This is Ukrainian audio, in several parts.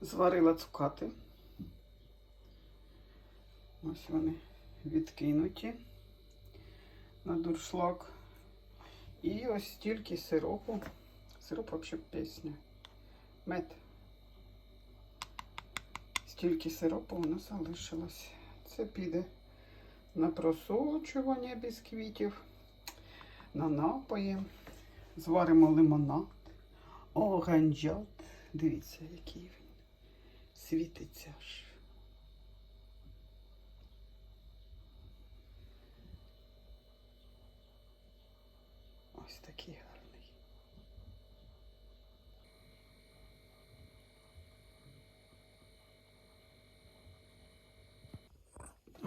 Зварила цукати. Ось вони відкинуті на дуршлаг. І ось стільки сиропу. Сироп взагалі пісня. Мед. Стільки сиропу у нас залишилось. Це піде на просочування бісквітів, на напої. Зваримо лимонад, оранжат. Дивіться, який він світиться аж. Ось такий гарний.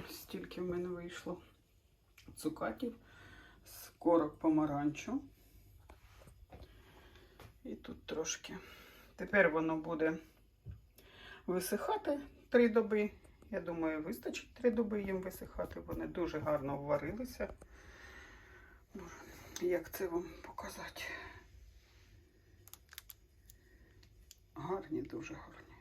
Стільки в мене вийшло цукатів з корок помаранчу. І тут трошки. Тепер воно буде висихати три доби. Я думаю, вистачить три доби їм висихати. Вони дуже гарно вварилися. Як це вам показати? Гарні, дуже гарні.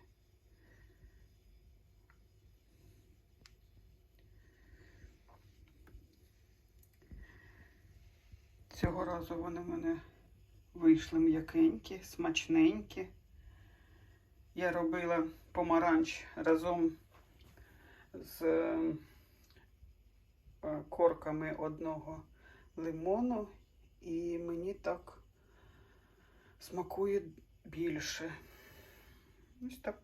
Цього разу вони в мене вийшли м'якенькі, смачненькі. Я робила помаранч разом з е, корками одного лимону, і мені так смакує більше. Ось так